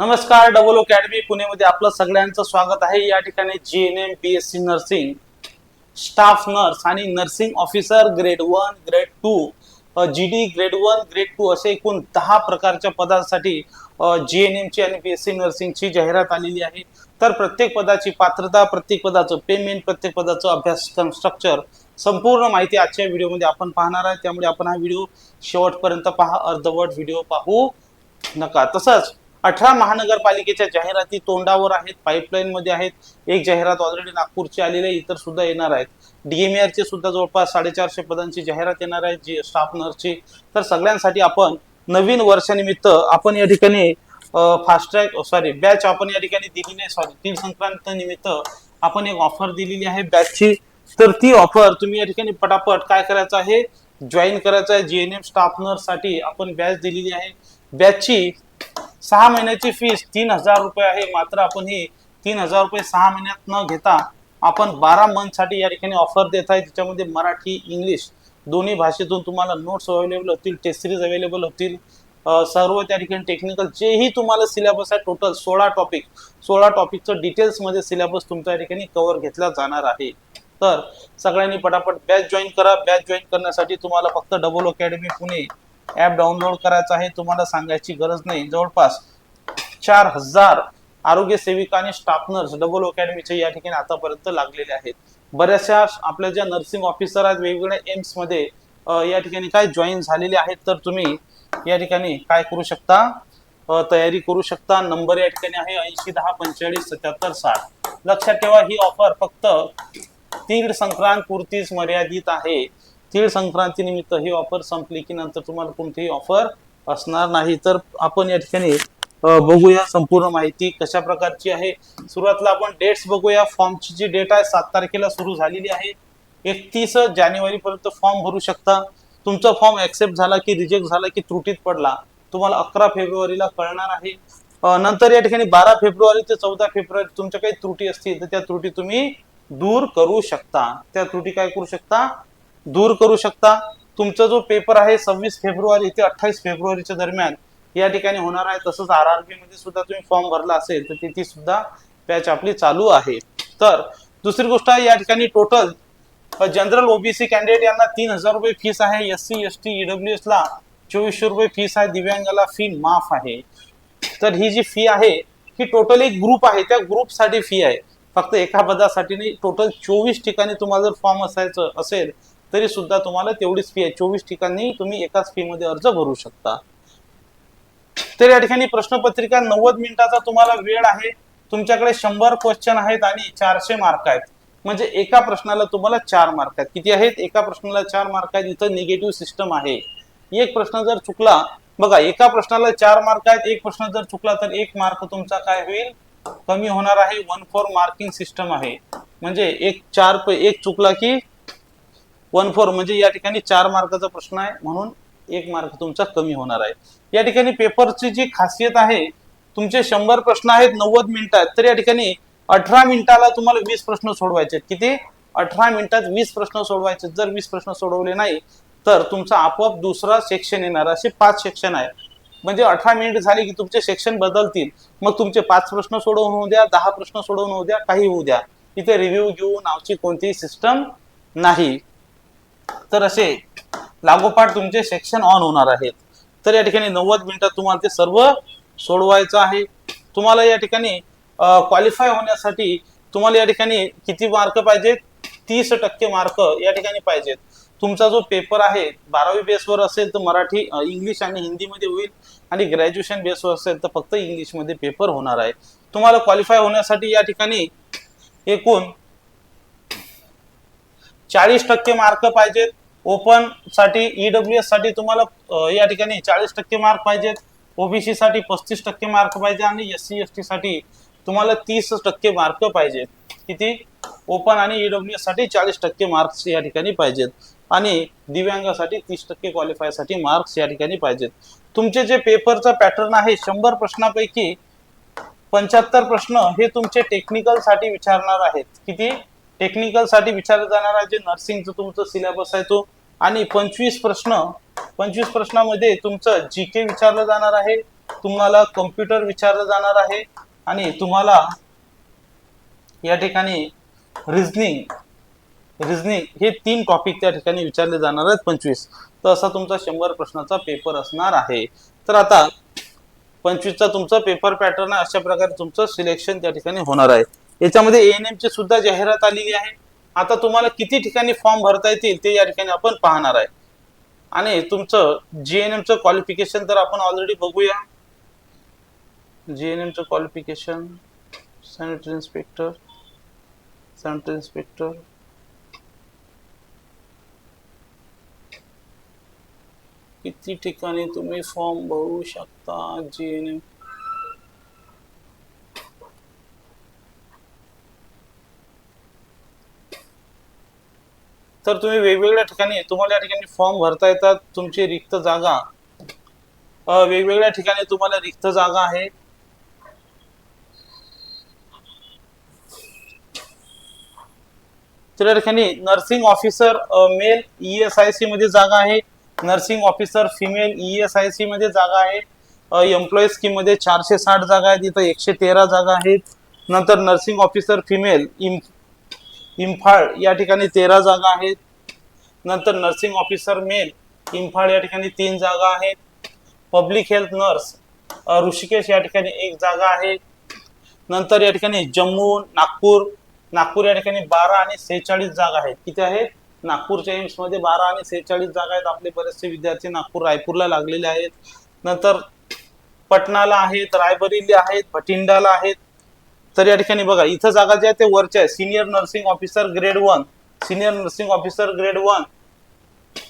नमस्कार double academy पुणेमध्ये आपलं सगळ्यांचं स्वागत आहे. या ठिकाणी G N M B S C nursing staff nurse आणि nursing officer grade one grade two G D grade one grade two असे एकूण दहा प्रकारच्या पदांसाठी जी एन एमची आणि बी एस सी नर्सिंगची जाहिरात आलेली आहे. तर प्रत्येक पदाची पात्रता प्रत्येक पदाचं पेमेंट प्रत्येक पदाचं अभ्यासक्रम स्ट्रक्चर संपूर्ण माहिती आजच्या व्हिडिओमध्ये आपण पाहणार आहे. त्यामुळे आपण हा व्हिडिओ शेवटपर्यंत पहा अर्धवट व्हिडिओ पाहू नका. तसंच अठरा महानगरपालिकेच्या जाहिराती तोंडावर आहेत पाईपलाईन मध्ये आहेत. एक जाहिरात ऑलरेडी नागपूरची आलेली आहे इतर सुद्धा येणार आहेत. डीएमआर ची सुद्धा जवळपास साडेचारशे पदांची जाहिरात येणार आहे जी स्टाफ नर्सची तर सगळ्यांसाठी आपण नवीन वर्षानिमित्त आपण या ठिकाणी फास्ट ट्रॅक सॉरी बॅच आपण या ठिकाणी दिली नाही सॉरी तीन संक्रांत निमित्त आपण एक ऑफर दिलेली आहे बॅचची तर ती ऑफर तुम्ही या ठिकाणी पटापट काय करायचं आहे? जॉईन करायचं आहे. जीएनएम स्टाफ नर्ससाठी आपण बॅच दिलेली आहे. बॅचची सहा महिन्याची फीस तीन हजार रुपये आहे. मात्र आपण ही तीन हजार रुपये सहा महिन्यात न घेता आपण बारा मंथसाठी या ठिकाणी ऑफर देत आहे. त्याच्यामध्ये मराठी इंग्लिश दोन्ही भाषेतून तुम्हाला नोट्स अवेलेबल होतील टेस्ट सिरीज अवेलेबल होतील. सर्व त्या ठिकाणी टेक्निकल जेही तुम्हाला सिलेबस आहे टोटल सोळा टॉपिक सोळा टॉपिकचं डिटेल्समध्ये सिलेबस तुमच्या या ठिकाणी कव्हर घेतला जाणार आहे. तर सगळ्यांनी पटापट बॅच जॉईन करा. बॅच जॉईन करण्यासाठी तुम्हाला फक्त double academy Pune app download करायचं आहे तुम्हाला सांगायची गरज नाही. जवळपास चार हजार आरोग्य सेविका आणि स्टाफ नर्स डबल अकॅडमीचे या ठिकाणी आतापर्यंत लागलेले आहेत. बऱ्याचशा आपल्या ज्या नर्सिंग ऑफिसर आहेत वेगवेगळ्या एम्समध्ये या ठिकाणी काय जॉईन झालेले आहेत तर तुम्ही या ठिकाणी काय करू शकता? तयारी करू शकता. नंबर या ठिकाणी आहे ऐंशी दहा पंचेचाळीस सत्याहत्तर साठ. लक्षात ठेवा ही ऑफर फक्त तीळ संक्रांत पुरतीच मर्यादित आहे. तीळ संक्रांती निमित्त ही ऑफर संपली की नंतर तुम्हाला कोणतीही ऑफर असणार नाही. तर आपण या ठिकाणी बघूया संपूर्ण माहिती कशा प्रकारची आहे. सुरुवातीला आपण डेट्स बघूया. फॉर्मची जी डेट आहे सात तारखेला सुरू झालेली आहे. एकतीस जानेवारी पर्यंत फॉर्म भरू शकता. तुमचा फॉर्म ऍक्सेप्ट झाला की रिजेक्ट झाला की त्रुटीत पडला तुम्हाला अकरा फेब्रुवारीला कळणार आहे. नंतर या ठिकाणी बारा फेब्रुवारी ते चौदा फेब्रुवारी तुमच्या काही त्रुटी असतील तर त्या त्रुटी तुम्ही दूर करू शकता. त्या त्रुटी काय करू शकता? दूर करू शकता. तुमचा जो पेपर आहे सव्वीस फेब्रुवारी ते अठ्ठावीस फेब्रुवारीच्या दरम्यान या ठिकाणी होणार आहे. तसंच आर आर बी मध्ये सुद्धा तुम्ही फॉर्म भरला असेल तर तिथे सुद्धा बॅच आपली चालू आहे. तर दुसरी गोष्ट आहे या ठिकाणी टोटल जनरल ओबीसी कॅन्डिडेट यांना तीन हजार रुपये फीस आहे. S C S T E W S ला चोवीसशे रुपये फीस आहे. दिव्यांगाला फी माफ आहे. तर ही जी फी आहे ही टोटल एक ग्रुप आहे. त्या ग्रुपसाठी फी आहे. फक्त एका पदासाठी नाही टोटल चोवीस ठिकाणी तुम्हाला जर फॉर्म असायचं असेल तरी सुद्धा तुम्हाला तेवढीच फी आहे. चोवीस ठिकाणी तुम्ही एकाच फी मध्ये अर्ज भरू शकता. तर या ठिकाणी प्रश्नपत्रिका नव्वद मिनिटाचा तुम्हाला वेळ आहे. तुमच्याकडे शंभर क्वेश्चन आहेत आणि चारशे मार्क आहेत. म्हणजे एका प्रश्नाला तुम्हाला चार मार्क आहेत. किती आहेत? एका प्रश्नाला चार मार्क आहेत. इथं निगेटिव्ह सिस्टम आहे. एक प्रश्न जर चुकला बघा एका प्रश्नाला चार मार्क आहेत. एक प्रश्न जर चुकला तर एक मार्क तुमचा काय होईल? कमी होणार आहे. वन फोर मार्किंग सिस्टम आहे. म्हणजे एक चार एक चुकला की वन फोर म्हणजे या ठिकाणी चार मार्काचा प्रश्न आहे म्हणून एक मार्क तुमचा कमी होणार आहे. या ठिकाणी पेपरची जी खासियत आहे तुमचे शंभर प्रश्न आहेत नव्वद मिनिटात तर या ठिकाणी अठरा मिनिटाला तुम्हाला वीस प्रश्न सोडवायचे किती? अठरा मिनिटात वीस प्रश्न सोडवायचे जर वीस प्रश्न सोडवले नाही तर तुमचा आपोआप दुसरा सेक्शन येणार. असे पाच सेक्शन आहे म्हणजे अठरा मिनिट झाले की तुमचे सेक्शन बदलतील. मग तुमचे पाच प्रश्न सोडवून होऊ द्या दहा प्रश्न सोडवून होऊ द्या काही होऊ द्या. इथे रिव्ह्यू घेऊ नावची कोणतीही सिस्टम नाही. तर असे लागोपाठ तुमचे सेक्शन ऑन होणार आहेत. तर या ठिकाणी नव्वद मिनिटात तुम्हाला ते सर्व सोडवायचं आहे. तुम्हाला या ठिकाणी क्वालिफाय होण्यासाठी तुम्हाला या ठिकाणी किती मार्क पाहिजेत? तीस टक्के मार्क या ठिकाणी पाहिजेत. तुमचा जो पेपर आहे बारावी बेसवर असेल तर मराठी इंग्लिश आणि हिंदीमध्ये होईल आणि ग्रॅज्युएशन बेसवर असेल तर फक्त इंग्लिशमध्ये पेपर होणार आहे. तुम्हाला क्वालिफाय होण्यासाठी या ठिकाणी एकूण चाळीस टक्के मार्क पाहिजेत. ओपनसाठी ईडब्ल्यू एससाठी तुम्हाला या ठिकाणी चाळीस टक्के मार्क पाहिजेत. ओबीसी साठी पस्तीस टक्के मार्क पाहिजे आणि एस सी एस टी साठी तुम्हाला तीस टक्के मार्क पाहिजेत. किती? ओपन आणि ईडब्ल्यू एससाठी चाळीस टक्के मार्क्स या ठिकाणी पाहिजेत. आणि दिव्यांगासाठी तीस टक्के क्वालिफायसाठी मार्क्स या ठिकाणी पाहिजेत. तुमचे जे पेपरचा पॅटर्न आहे शंभर प्रश्नापैकी पंच्याहत्तर प्रश्न हे तुमचे टेक्निकलसाठी विचारणार आहेत. किती? टेक्निकलसाठी विचारलं जाणार आहे जे नर्सिंगचं तुमचं सिलेबस आहे तो. आणि पंचवीस प्रश्न पंचवीस प्रश्नामध्ये तुमचं जी के विचारलं जाणार आहे तुम्हाला कम्प्युटर विचारलं जाणार आहे आणि तुम्हाला या ठिकाणी रिझनिंग रिझनिंग हे तीन टॉपिक त्या ठिकाणी विचारले जाणार आहेत पंचवीस. तर असा तुमचा शंभर प्रश्नाचा पेपर असणार आहे. तर आता पंचवीसचा तुमचा पेपर पॅटर्न आहे अशा प्रकारे तुमचं सिलेक्शन त्या ठिकाणी होणार आहे. याच्यामध्ये एएनएम ची सुद्धा जाहिरात आलेली आहे. आता तुम्हाला किती ठिकाणी फॉर्म भरता येतील ते या ठिकाणी आपण पाहणार आहे. आणि तुमचं जीएनएमचं क्वालिफिकेशन तर आपण ऑलरेडी बघूया. जीएनएमचं qualification sanitary inspector sanitary inspector किती ठिकाणी तुम्ही फॉर्म भरू शकता जीएनएम तर तुम्ही वेगवेगळ्या ठिकाणी तुम्हाला या ठिकाणी फॉर्म भरता येतात तुमची रिक्त जागा. वेगवेगळ्या ठिकाणी तुम्हाला रिक्त जागा आहे. तर या ठिकाणी nursing officer male E S I C मध्ये जागा आहे. Nursing officer female E S I C मध्ये जागा आहे. एम्प्लॉई स्कीममध्ये चारशे साठ जागा आहेत. इथं एकशे तेरा जागा आहेत. नंतर नर्सिंग ऑफिसर फिमेल इम्फाळ या ठिकाणी तेरा जागा आहेत. नंतर नर्सिंग ऑफिसर मेल इम्फाळ या ठिकाणी तीन जागा आहेत. पब्लिक हेल्थ नर्स ऋषिकेश या ठिकाणी एक जागा आहे. नंतर या ठिकाणी जम्मू नागपूर नागपूर या ठिकाणी बारा आणि सेहेचाळीस जागा आहेत. किती आहेत? नागपूरच्या एम्समध्ये बारा आणि सेहेचाळीस जागा आहेत. आपले बरेचसे विद्यार्थी नागपूर रायपूरला लागलेले आहेत. नंतर पटणाला आहेत रायबरेली आहेत भटिंडाला आहेत. तर या ठिकाणी बघा इथं जागा ज्या आहे ते वरच्या आहे. Senior nursing officer grade one senior nursing officer grade one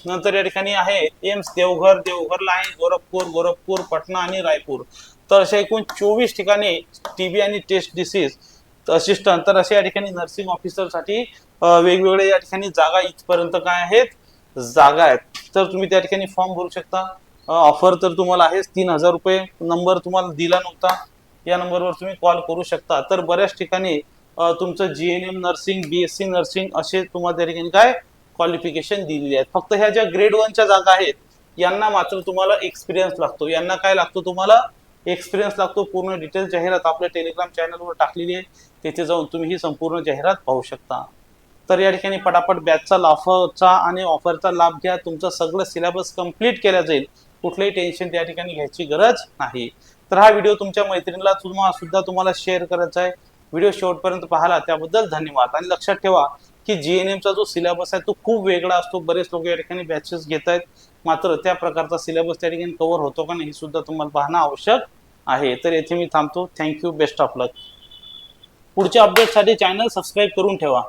नंतर या ठिकाणी आहे एम्स देवघर देवघरला आहे गोरखपूर गोरखपूर पटना आणि रायपूर. तर अशा एकूण चोवीस ठिकाणी टीबी आणि टेस्ट डिसीज असिस्टंट तर अशा या ठिकाणी नर्सिंग ऑफिसरसाठी वेगवेगळे या ठिकाणी जागा इथपर्यंत काय आहेत? जागा आहेत. तर तुम्ही त्या ठिकाणी फॉर्म भरू शकता. ऑफर तर तुम्हाला आहेच. तीन हजार रुपये नंबर तुम्हाला दिला नव्हता. या नंबरवर तुम्ही कॉल करू शकता. तर बऱ्याच ठिकाणी तुमचं G N M nursing B S C nursing असे तुम्हाला त्या ठिकाणी काय क्वालिफिकेशन दिलेली आहेत. फक्त ह्या ज्या ग्रेड वनच्या जागा आहेत यांना मात्र तुम्हाला एक्सपिरियन्स लागतो. यांना काय लागतो तुम्हाला? एक्सपिरियन्स लागतो पूर्ण डिटेल जाहिरात आपल्या टेलिग्राम चॅनलवर टाकलेली आहे. तिथे जाऊन तुम्ही ही संपूर्ण जाहिरात पाहू शकता. तर या ठिकाणी पटापट बॅचचा लाफचा आणि ऑफरचा लाभ घ्या. तुमचं सगळं सिलेबस कंप्लीट केला जाईल. कुठलंही टेन्शन त्या ठिकाणी घ्यायची गरज नाही. तर हा व्हिडिओ तुमच्या मैत्रिणीला तुम्हा सुद्धा तुम्हाला शेअर करायचा आहे. व्हिडिओ शेवटपर्यंत पाहिला त्याबद्दल धन्यवाद. आणि लक्षात ठेवा की जी एन एमचा जो सिलेबस आहे तो खूप वेगळा असतो. बरेच लोक या ठिकाणी बॅचेस घेत आहेत. मात्र त्या प्रकारचा सिलेबस त्या ठिकाणी कव्हर होतो का नाही हे सुद्धा तुम्हाला पाहणं आवश्यक आहे. तर येथे मी थांबतो. थँक्यू बेस्ट ऑफ लक पुढच्या अपडेटसाठी चॅनल सबस्क्राईब करून ठेवा.